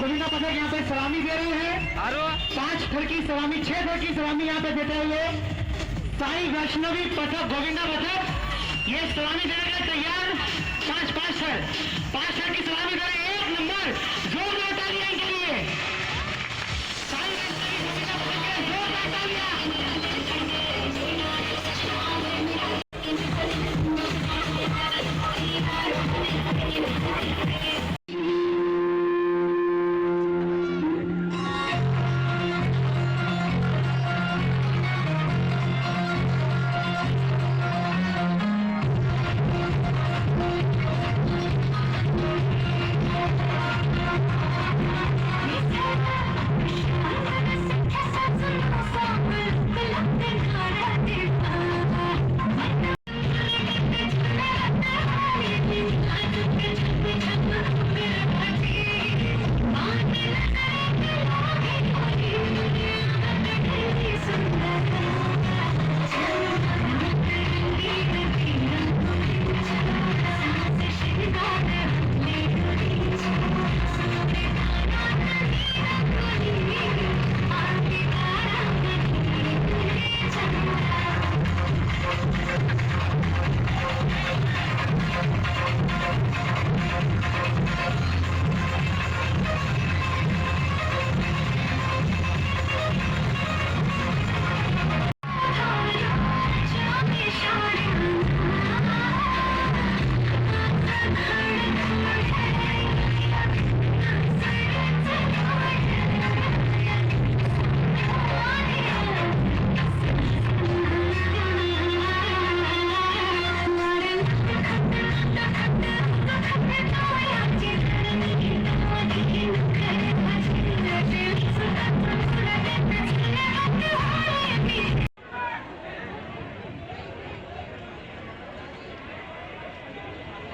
गोविंदा पथक यहाँ पे सलामी दे रहे हैं पाँच थर की सलामी छह थर की सलामी यहाँ पे देते हुए। साई वैष्णवी पथक गोविंदा पथक ये सलामी देने के तैयार। पाँच पाँच थर पाँच थर की सलामी दे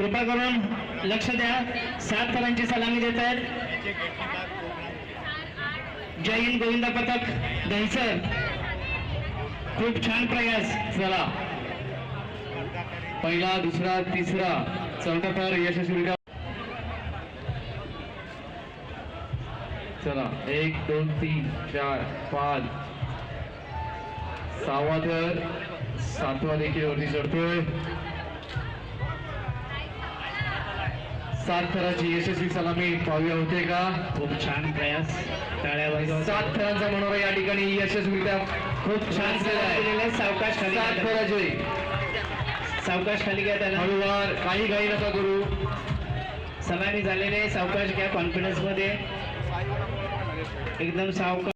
कृपा करून लक्ष द्या. सात थरांची सलामी देत आहेत. जय हिंद गोविंदा पथक दहिसर खूप छान प्रयास चला पहिला दुसरा तिसरा. चौथा थर यशस्वी चला एक दोन तीन चार पाच. सहावा थर सातवा देखील वरती चढतोय. सात थराची यशस्वी सलामी पाहूया होते का? खूप छान प्रयास. टाळ्या सात थरांचा मनोरा या ठिकाणी यशस्वीरित्या खूप छान. सावकाश खाली सात. थराचे सावकाश खाली घ्या त्याला. हळूवार काही घाई नका करू. सलामी झालेले सावकाश घ्या कॉन्फिडन्समध्ये. एकदम सावकाश.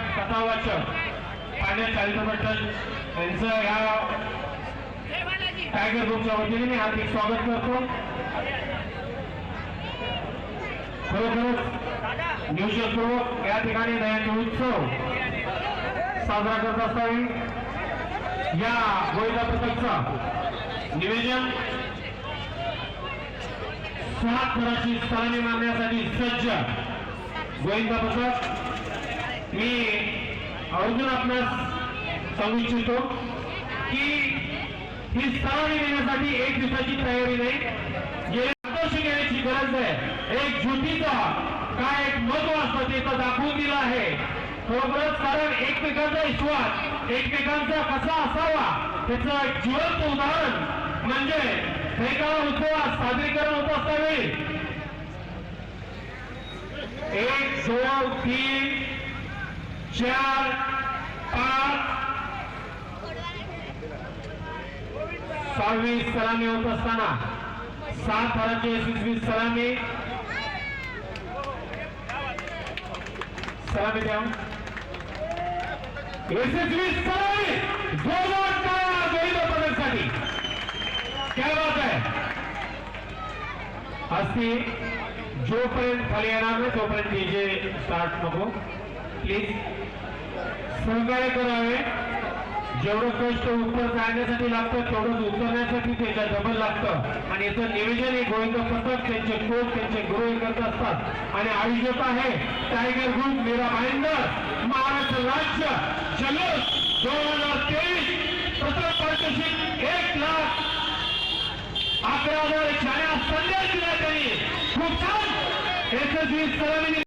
अशोकभाई पांड्या कथावाचक पाण्या चारिता यांचं या टायगर ग्रुपच्या वतीने मी हार्दिक स्वागत करतो. खरोखरच नियोजनपूर्वक या ठिकाणी दयाचे उत्सव साजरा करत असताना या गोविंदा पथकचा निवेदन सहा थराची सलामी मारण्यासाठी सज्ज गोविंदा पथक मी अजून आपणास सांगू इच्छितो की ही सलामी देण्यासाठी एक दिवसाची तयारी नाही. गेले आदर्श घेण्याची गरज आहे एक ज्योतीचा काय एक महत्त्व असतं ते तर दाखवून दिलं आहे. खरोखरच कारण एकमेकांचा विश्वास एकमेकांचा कसा असावा त्याचं एक जिवंत उदाहरण म्हणजे एका उत्सवात सादरीकरण होत असताना एक दोन तीन चार पाच सहावी सलामी होत असताना. सात थराची यशस्वी सलामी. सलामी द्या. यशस्वी सलामी. जोरदार टाळ्या गोविंद पदकसाठी काय बात आहे. असती जोपर्यंत खाली येणार नाही तोपर्यंत जे स्टार्ट नको. प्लीज सहकार्य करावे जेवढं कष्ट उत्तर जाण्यासाठी लागतं तेवढंच उतरण्यासाठी त्याच्या डबल लागतं. आणि याचं निवेदन हे गोविंद पथक त्यांचे कोच त्यांचे गुरु करत असतात. आणि आयोजक आहे टायगर ग्रुप मेरा भाईंदर महाराष्ट्र राज्य जलोष दोन हजार तेवीस प्रथम पारितोषिक एक लाख अकरा हजार छाया संदेश दिला त्यांनी. खूप छान! यशस्वी सलामी